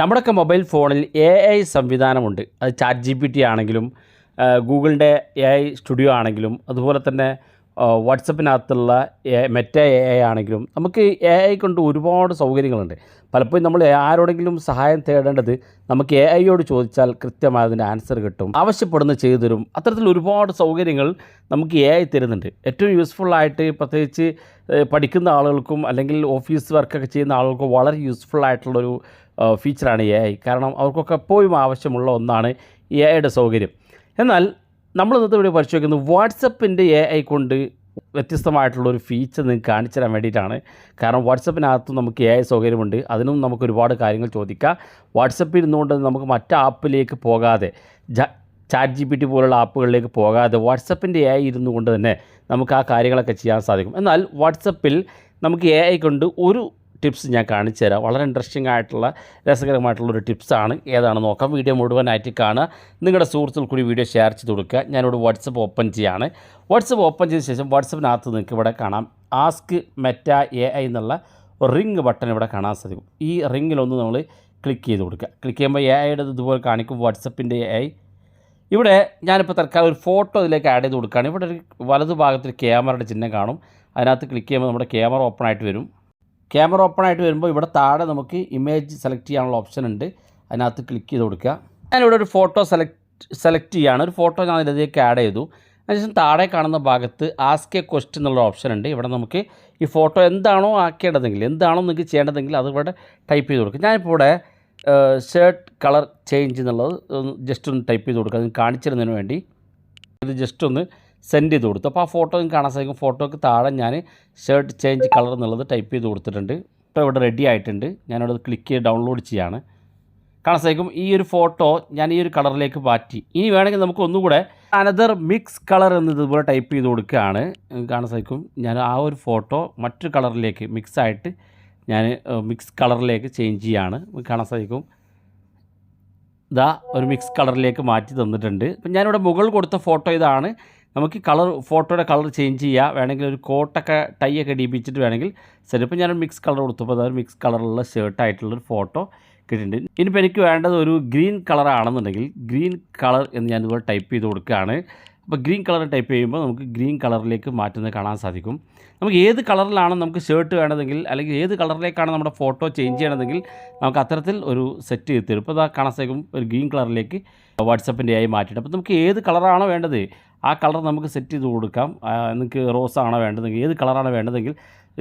നമ്മുടെയൊക്കെ മൊബൈൽ ഫോണിൽ A I സംവിധാനമുണ്ട്. അത് ചാറ്റ് ജി പി ടി ആണെങ്കിലും ഗൂഗിളിന്റെ എ ഐ സ്റ്റുഡിയോ ആണെങ്കിലും അതുപോലെ തന്നെ വാട്സപ്പിനകത്തുള്ള മെറ്റ എ ഐ ആണെങ്കിലും നമുക്ക് എ ഐ കൊണ്ട് ഒരുപാട് സൗകര്യങ്ങളുണ്ട്. പലപ്പോഴും നമ്മൾ ആരോടെങ്കിലും സഹായം തേടേണ്ടത് നമുക്ക് എ ഐയോട് ചോദിച്ചാൽ കൃത്യമായ അതിന്റെ ആൻസർ കിട്ടും. ആവശ്യപ്പെടുന്ന ചെയ്തു തരും. അത്തരത്തിൽ ഒരുപാട് സൗകര്യങ്ങൾ നമുക്ക് എ ഐ തരുന്നുണ്ട്. ഏറ്റവും യൂസ്ഫുള്ളായിട്ട് പ്രത്യേകിച്ച് പഠിക്കുന്ന ആളുകൾക്കും അല്ലെങ്കിൽ ഓഫീസ് വർക്കൊക്കെ ചെയ്യുന്ന ആളുകൾക്കും വളരെ ഏഹ്, ഫീച്ചറാണ് എ ഐ. കാരണം അവർക്കൊക്കെ എപ്പോഴും ആവശ്യമുള്ള ഒന്നാണ് എ ഐയുടെ സൗകര്യം. എന്നാൽ നമ്മൾ ഇന്നത്തെ വീഡിയോ പരിശോധിക്കുന്നത് വാട്സപ്പിന്റെ എ ഐ കൊണ്ട് വ്യത്യസ്തമായിട്ടുള്ള ഒരു ഫീച്ചർ നിങ്ങൾക്ക് കാണിച്ചു തരാൻ വേണ്ടിയിട്ടാണ്. കാരണം വാട്സപ്പിനകത്തും നമുക്ക് എ ഐ സൗകര്യമുണ്ട്. അതിനും നമുക്ക് ഒരുപാട് കാര്യങ്ങൾ ചോദിക്കാം. വാട്സപ്പിൽ ഇരുന്നുകൊണ്ട് നമുക്ക് മറ്റ് ആപ്പിലേക്ക് പോകാതെ ചാറ്റ് ജി പി ടി പോലുള്ള ആപ്പുകളിലേക്ക് പോകാതെ വാട്സപ്പിന്റെ എ ഐ ഇരുന്നു കൊണ്ട് തന്നെ നമുക്ക് ആ കാര്യങ്ങളൊക്കെ ചെയ്യാൻ സാധിക്കും. എന്നാൽ വാട്സപ്പിൽ നമുക്ക് എ ഐ കൊണ്ട് ഒരു ടിപ്സ് ഞാൻ കാണിച്ചു തരാം. വളരെ ഇൻട്രസ്റ്റിംഗ് ആയിട്ടുള്ള രസകരമായിട്ടുള്ള ഒരു ടിപ്സാണ് ഏതാണ് നോക്കാം. വീഡിയോ മുഴുവനായിട്ട് കാണുക. നിങ്ങളുടെ സുഹൃത്തുക്കൾ കൂടി വീഡിയോ ഷെയർ ചെയ്ത് കൊടുക്കുക. ഞാനിവിടെ വാട്സപ്പ് ഓപ്പൺ ചെയ്യാണ്. വാട്സപ്പ് ഓപ്പൺ ചെയ്ത ശേഷം വാട്സപ്പിനകത്ത് നിങ്ങൾക്ക് ഇവിടെ കാണാം. ആസ്ക് മെറ്റ എ ഐ എന്നുള്ള റിംഗ് ബട്ടൺ ഇവിടെ കാണാൻ സാധിക്കും. ഈ റിങ്ങിലൊന്ന് നമ്മൾ ക്ലിക്ക് ചെയ്ത് കൊടുക്കുക. ക്ലിക്ക് ചെയ്യുമ്പോൾ എ ഐയുടെ ഇതുപോലെ കാണിക്കും. വാട്സപ്പിന്റെ എ ഐ ഇവിടെ ഞാനിപ്പോൾ തൽക്കാലം ഒരു ഫോട്ടോ ഇതിലേക്ക് ആഡ് ചെയ്ത് കൊടുക്കുകയാണ്. ഇവിടെ ഒരു വലതു ഭാഗത്തൊരു ക്യാമറയുടെ ചിഹ്നം കാണും. അതിനകത്ത് ക്ലിക്ക് ചെയ്യുമ്പോൾ നമ്മുടെ ക്യാമറ ഓപ്പൺ ആയിട്ട് വരും. ക്യാമറ ഓപ്പൺ ആയിട്ട് വരുമ്പോൾ ഇവിടെ താഴെ നമുക്ക് ഇമേജ് സെലക്ട് ചെയ്യാനുള്ള ഓപ്ഷൻ ഉണ്ട്. അതിനകത്ത് ക്ലിക്ക് ചെയ്ത് കൊടുക്കുക. ഞാനിവിടെ ഒരു ഫോട്ടോ സെലക്ട് സെലക്ട് ചെയ്യുകയാണ് ഒരു ഫോട്ടോ ഞാൻ ഇതിലേക്ക് ആഡ് ചെയ്തു. അതിനുശേഷം താഴെ കാണുന്ന ഭാഗത്ത് ആസ്ക് എ ക്വസ്റ്റ്യൻ എന്നുള്ള ഓപ്ഷൻ ഉണ്ട്. ഇവിടെ നമുക്ക് ഈ ഫോട്ടോ എന്താണോ ആക്കേണ്ടതെങ്കിൽ എന്താണോ നിങ്ങൾക്ക് ചെയ്യേണ്ടതെങ്കിൽ അത് ഇവിടെ ടൈപ്പ് ചെയ്ത് കൊടുക്കുക. ഞാനിപ്പോൾ ഇവിടെ ഷർട്ട് കളർ ചേഞ്ച് എന്നുള്ളത് ജസ്റ്റ് ഒന്ന് ടൈപ്പ് ചെയ്ത് കൊടുക്കുക. അത് കാണിച്ചിരുന്നതിന് വേണ്ടി. ഇത് ജസ്റ്റ് ഒന്ന് സെൻഡ് ചെയ്ത് കൊടുത്തു. അപ്പോൾ ആ ഫോട്ടോ കാണാൻ സാധിക്കും. ഫോട്ടോക്ക് താഴെ ഞാൻ ഷർട്ട് ചേഞ്ച് കളർ എന്നുള്ളത് ടൈപ്പ് ചെയ്ത് കൊടുത്തിട്ടുണ്ട്. ഇപ്പോൾ ഇവിടെ റെഡി ആയിട്ടുണ്ട്. ഞാനിവിടെ ക്ലിക്ക് ചെയ്ത് ഡൗൺലോഡ് ചെയ്യാണ്. കാണാൻ സാധിക്കും. ഈ ഒരു ഫോട്ടോ ഞാൻ ഈ ഒരു കളറിലേക്ക് മാറ്റി. ഇനി വേണമെങ്കിൽ നമുക്ക് ഒന്നുകൂടെ അനദർ മിക്സ് കളർ എന്നതുപോലെ ടൈപ്പ് ചെയ്ത് കൊടുക്കുകയാണ്. കാണാൻ സാധിക്കും. ഞാൻ ആ ഒരു ഫോട്ടോ മറ്റൊരു കളറിലേക്ക് മിക്സ് ആയിട്ട് ഞാൻ മിക്സ് കളറിലേക്ക് ചേഞ്ച് ചെയ്യാണ്. കാണാൻ സാധിക്കും. ഇതാ ഒരു മിക്സ് കളറിലേക്ക് മാറ്റി തന്നിട്ടുണ്ട്. അപ്പം ഞാനിവിടെ മുകളിൽ കൊടുത്ത ഫോട്ടോ ഇതാണ്. നമുക്ക് കളർ ഫോട്ടോയുടെ കളർ ചേഞ്ച് ചെയ്യുക വേണമെങ്കിൽ ഒരു കോട്ടൊക്കെ ടൈ ഒക്കെ ഇടിപ്പിച്ചിട്ട് വേണമെങ്കിൽ ചിലപ്പോൾ ഞാനൊരു മിക്സ് കളർ കൊടുത്തപ്പോൾ അതൊരു മിക്സ് കളറുള്ള ഷർട്ടായിട്ടുള്ളൊരു ഫോട്ടോ കിട്ടിയിട്ടുണ്ട്. ഇനിയിപ്പോൾ എനിക്ക് വേണ്ടത് ഒരു ഗ്രീൻ കളറാണെന്നുണ്ടെങ്കിൽ ഗ്രീൻ കളർ എന്ന് ഞാൻ ഇതുപോലെ ടൈപ്പ് ചെയ്ത് കൊടുക്കുകയാണ്. അപ്പോൾ ഗ്രീൻ കളർ ടൈപ്പ് ചെയ്യുമ്പോൾ നമുക്ക് ഗ്രീൻ കളറിലേക്ക് മാറ്റുന്നത് കാണാൻ സാധിക്കും. നമുക്ക് ഏത് കളറിലാണ് നമുക്ക് ഷർട്ട് വേണ്ടതെങ്കിൽ അല്ലെങ്കിൽ ഏത് കളറിലേക്കാണ് നമ്മുടെ ഫോട്ടോ ചേഞ്ച് ചെയ്യണമെങ്കിൽ നമുക്ക് അത്തരത്തിൽ ഒരു സെറ്റ് ചെയ്ത് തരും. ഇപ്പോൾ അത് കാണാൻ സാധിക്കും ഒരു ഗ്രീൻ കളറിലേക്ക് വാട്സപ്പിന്റെ ആയി മാറ്റിയിട്ട്. അപ്പോൾ നമുക്ക് ഏത് കളറാണോ വേണ്ടത് ആ കളർ നമുക്ക് സെറ്റ് ചെയ്ത് കൊടുക്കാം. നിങ്ങൾക്ക് റോസാണോ വേണ്ടതെങ്കിൽ ഏത് കളറാണ് വേണ്ടതെങ്കിൽ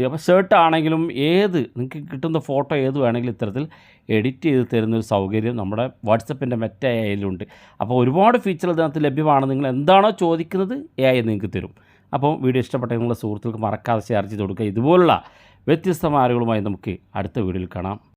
അപ്പോൾ ഷർട്ട് ആണെങ്കിലും ഏത് നിങ്ങൾക്ക് കിട്ടുന്ന ഫോട്ടോ ഏത് വേണമെങ്കിലും ഇത്തരത്തിൽ എഡിറ്റ് ചെയ്ത് തരുന്ന ഒരു സൗകര്യം നമ്മുടെ വാട്സപ്പിന്റെ മറ്റേ ആയാലുണ്ട് അപ്പോൾ ഒരുപാട് ഫീച്ചർ ഇതിനകത്ത് ലഭ്യമാണ്. നിങ്ങൾ എന്താണോ ചോദിക്കുന്നത് എ ഐ നിങ്ങൾക്ക് തരും. അപ്പോൾ വീഡിയോ ഇഷ്ടപ്പെട്ട നിങ്ങളുടെ സുഹൃത്തുക്കൾക്ക് മറക്കാതെ ഷെയർ ചെയ്ത് കൊടുക്കുക. ഇതുപോലുള്ള വ്യത്യസ്തമായ അറിവുകളുമായി നമുക്ക് അടുത്ത വീഡിയോയിൽ കാണാം.